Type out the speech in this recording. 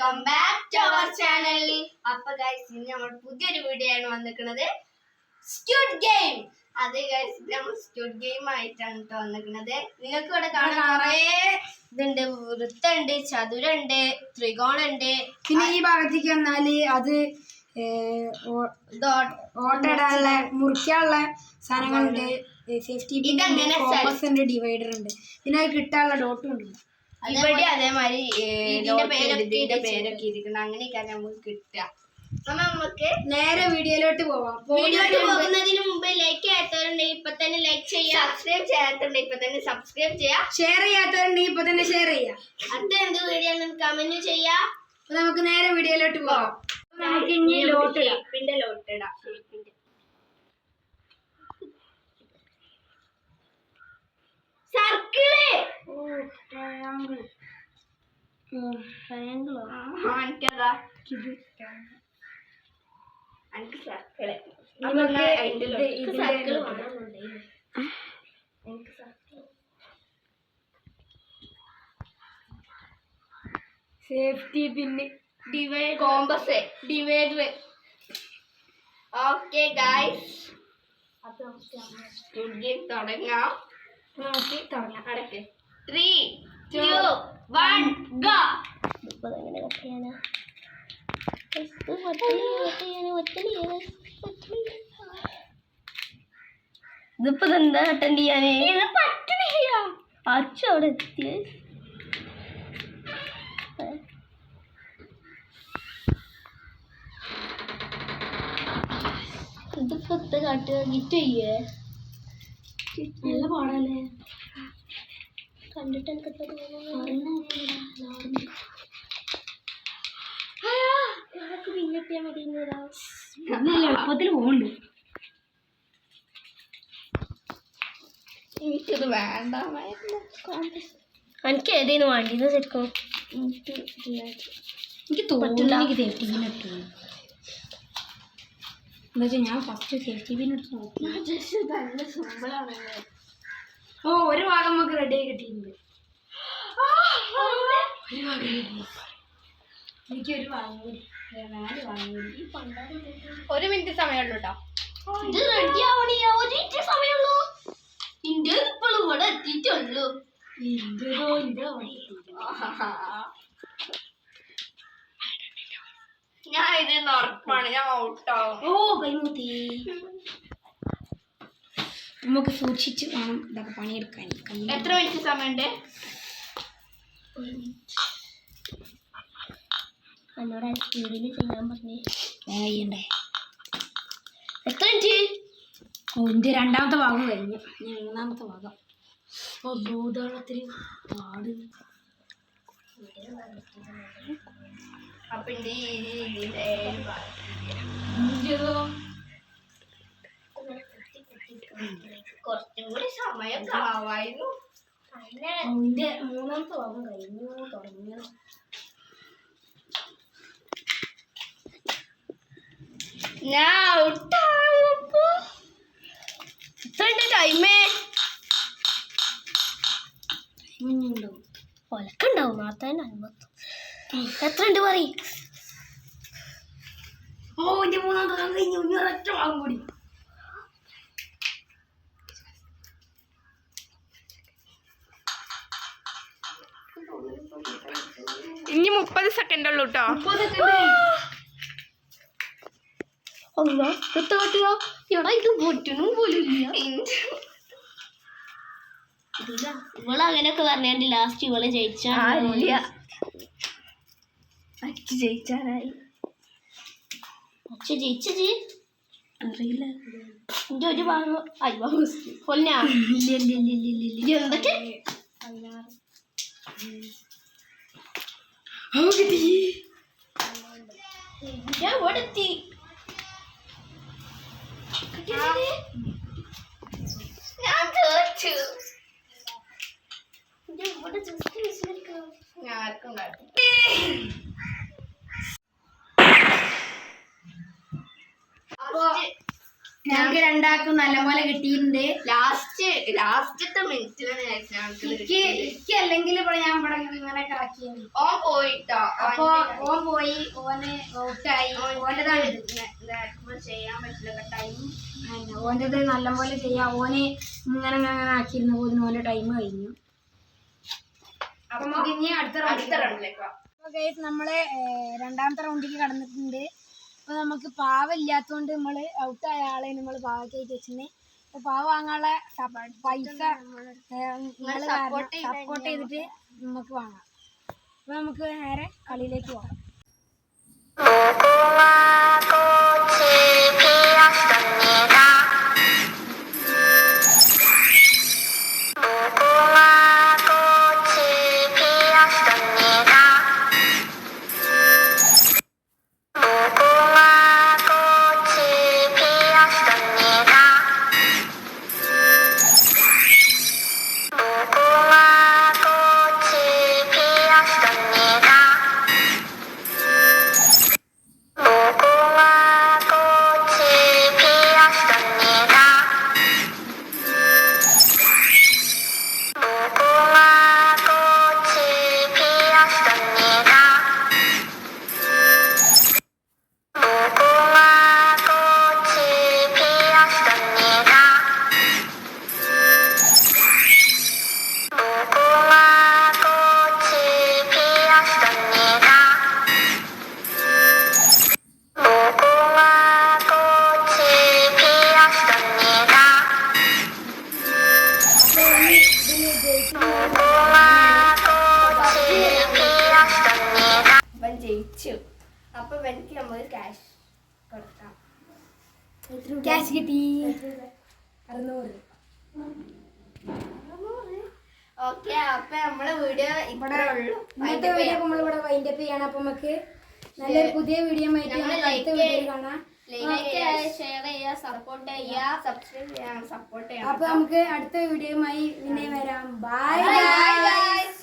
Welcome back to our channel അപ്പൊ guys ഇന്ന് നമ്മൾ പുതിയൊരു വീഡിയോ ആണ് വന്നിരിക്കുന്നത്. സ്ക്യൂട്ട് ഗെയിം അത് ഗൈസ് നമ്മൾ സ്ക്യൂട്ട് ഗെയിം ആയിട്ടാണ് കേട്ടോ വന്നിരിക്കുന്നത്. നിങ്ങൾക്ക് ഇവിടെ കാണാൻ കുറേ ഇതുണ്ട്. വൃത്തമുണ്ട് ചതുരുണ്ട് ത്രികോണുണ്ട്. പിന്നെ ഈ ഭാഗത്തേക്ക് വന്നാൽ അത് ഓട്ടയിടാനുള്ള മുറിക്കാനുള്ള സാധനങ്ങളുണ്ട്. സേഫ്റ്റി ഇതങ്ങനെ ഡിവൈഡർ ഉണ്ട് പിന്നെ അത് കിട്ടാനുള്ള ഡോട്ടും ഉണ്ട്. ഇവിടെ അതേമാതിരി ഇതിന്റെ പേരൊക്കെ പേരൊക്കെ ഇരിക്കണം. അങ്ങനെയൊക്കെയാണ് നമുക്ക് കിട്ടുക. അപ്പൊ നമുക്ക് നേരെ വീഡിയോയിലോട്ട് പോവാം. വീഡിയോയിലോട്ട് പോകുന്നതിന് മുമ്പ് ലൈക്ക് ചെയ്യാത്തവരുണ്ടെങ്കിൽ ഇപ്പൊ തന്നെ ലൈക്ക് ചെയ്യാം സബ്സ്ക്രൈബ് ചെയ്യാത്തവരുണ്ടെങ്കിൽ ഇപ്പൊ തന്നെ സബ്സ്ക്രൈബ് ചെയ്യാം ഷെയർ ചെയ്യാത്തവരുണ്ടെങ്കിൽ ഇപ്പൊ തന്നെ ഷെയർ ചെയ്യാം അടുത്ത എന്ത് വീഡിയോ കമന്റ് ചെയ്യാം. നമുക്ക് നേരെ വീഡിയോയിലോട്ട് പോവാം. നമുക്ക് ഇനി ലോട്ട് ഷേപ്പിന്റെ ലോട്ട് ഇടാം ഷേപ്പിന്റെ സർക്കിൾ ട്രയാങ്കിളോ എനിക്കതാ. എനിക്ക് സർക്കിൾ ഇതിന്റെ സർക്കിൾ ലോട്ട് വേണമെന്നുണ്ടെങ്കിൽ എനിക്ക് സർക്കിൾ സേഫ്റ്റി പിന്നെ divide compass divider okay guys തുടങ്ങാം നമുക്ക് തുടങ്ങാം. അടക്ക്. ത്രീ ടു വൺ ഗോ എങ്ങനെ കട്ട് ചെയ്യാനാ? ഇതിപ്പോ എന്താ അറ്റൻഡ് ചെയ്യാന്? അച്ഛ അവിടെ എത്തിയ ഇതിപ്പോ ഇത് കാട്ടുക? ഗിറ്റ് ചെയ്യേ? നല്ല പാടല്ലേ? കണ്ടിട്ട് എനിക്ക് ശരിക്കും എനിക്ക് തോന്നുന്നു എനിക്ക് സേഫ്റ്റി പിൻ ഇട്ടു എന്താ വെച്ചാൽ ഞാൻ ഫസ്റ്റ് സേഫ്റ്റി പിൻ എടുത്ത് നോക്കി നല്ല സിമ്പിളാണ് ഓ ഒരു ഭാഗം നമുക്ക് റെഡി ആയി കിട്ടിയിട്ടുണ്ട്. ഒരു ഭാഗം എനിക്ക് ഒരു ഭാഗം കൂടി. ഏ, നാല് ഭാഗം കൂടി. ഒരു മിനിറ്റ് സമയമുള്ളൂ കേട്ടോ ഇത് റെഡി ആവണേ. ഒരു മിനിറ്റ് സമയമുള്ളൂ. ഇന്ത്യ ഇപ്പോഴും ഇവിടെ എത്തിയിട്ടുള്ളൂ. ഇന്റേതോ ഇന്ത്യ ഞാൻ ഇത് ഉറപ്പാണ് ഞാൻ ഔട്ടാവും ഓ കൈമുത്തി നമുക്ക് സൂക്ഷിച്ച് വേണം ഇതൊക്കെ പണിയെടുക്കാൻ എത്ര മിനിറ്റ് സമയമുണ്ട്? എന്നോട് സ്പീഡിൽ ചെയ്യാൻ പറഞ്ഞേ. ചെയ്യണ്ടേ? എത്ര മിനിറ്റ്? ഓ എന്റെ രണ്ടാമത്തെ ഭാഗം കഴിഞ്ഞു. ഇനി മൂന്നാമത്തെ ഭാഗം. ഓ ഭൂതാളത്തിൽ പാട്. അപ്പൊ കുറച്ചും കൂടി സമയം കാവായിരുന്നു. അതിന്റെ മൂന്നാമത്തെ ഭാഗം കഴിഞ്ഞു തുടങ്ങി. ഞാൻ ഔട്ടാവുമ്പോ എത്ര ടൈമേ ഉണ്ടാവും ഒലക്കുണ്ടാവും നാത്തന്നെ അൻപത്ത്. എത്ര ഉണ്ട് പറ ഓ എന്റെ മൂന്നാം കഴിഞ്ഞു ഒരൊറ്റ ഭാഗം കൂടി. ഇനി മുപ്പത് സെക്കൻഡ് ഉള്ളൂ കേട്ടോ ഇത് പൊറ്റണും പോലില്ല ഇവൾ അങ്ങനെയൊക്കെ പറഞ്ഞാണ്ട് ലാസ്റ്റ് ഇവൾ ജയിച്ചാ അച്ഛ ജയിച്ചാനായി. അച്ഛ ജയിച്ചത് അറിയില്ല. എന്റെ ഒരു ഭാഗം അയ്യോ കൊല്ലാ ഇല്ല ഇല്ല ഇല്ല ഇല്ല ഇല്ല ഇല്ല എന്തൊക്കെ ഓ കിട്ടി ഞാൻ ഇവിടെ ഞാൻ തോറ്റു ഞാൻ ആർക്കും കാട്ടും ഞാൻ ഞങ്ങൾക്ക് രണ്ടാൾക്കും നല്ലപോലെ കിട്ടിയിട്ടുണ്ട്. ലാസ്റ്റ് ലാസ്റ്റത്തെ മിനിറ്റിലാണ് എനിക്ക് എനിക്ക് അല്ലെങ്കിൽ ഇവിടെ ഞാൻ ഇവിടെ ഇങ്ങനെ കാക്കിയത് ഓൻ പോയിട്ടോ? അപ്പൊ ഓൻ പോയി ഓന് ഔട്ടായി. ഓന്റെതാണ് ചെയ്യാൻ പറ്റില്ല ടൈം ഓന്റെത് നല്ലപോലെ ചെയ്യാം. ഓന് ഇങ്ങനെ ഇങ്ങനെ ആക്കിയിരുന്നു. പോലും ഓന്റെ ടൈം കഴിഞ്ഞു. അപ്പൊ നമുക്ക് ഇനി അടുത്ത അടുത്ത റൗണ്ടിലേക്ക് നമ്മൾ രണ്ടാമത്തെ റൗണ്ടിലേക്ക് കടന്നിട്ടുണ്ട്. അപ്പോൾ നമുക്ക് പാവ ഇല്ലാത്തതുകൊണ്ട് നമ്മൾ ഔട്ടായ ആളെ നമ്മൾ പാവക്കായിട്ട് വെച്ചിട്ടുണ്ട് അപ്പോൾ പാവ വാങ്ങാനുള്ള പൈസ നിങ്ങൾ സപ്പോർട്ട് ചെയ്തിട്ട് നമുക്ക് വാങ്ങാം അപ്പോൾ നമുക്ക് നേരെ കളിയിലേക്ക് പോകാം ജയിച്ചു. അപ്പൊ എനിക്ക് നമ്മൾ ക്യാഷ് കൊടുക്കാം. ക്യാഷ് കിട്ടി. അറുന്നൂറ്. ഓക്കെ അപ്പൊ നമ്മളെ വീഡിയോ ഇവിടെ ഉള്ളൂ. ഇന്നത്തെ വീഡിയോ നമ്മളിവിടെ വൈൻഡ് അപ്പ് ചെയ്യണം. അപ്പൊ നമുക്ക് നല്ലൊരു പുതിയ വീഡിയോ ആയിട്ട് അടുത്ത വീഡിയോ കാണാം. ലൈക്ക് ചെയ്യുക ഷെയർ ചെയ്യുക സപ്പോർട്ട് ചെയ്യുക സബ്സ്ക്രൈബ് ചെയ്യാം സപ്പോർട്ട് ചെയ്യാം അപ്പൊ നമുക്ക് അടുത്ത വീഡിയോയുമായി പിന്നെ വരാം. Bye bye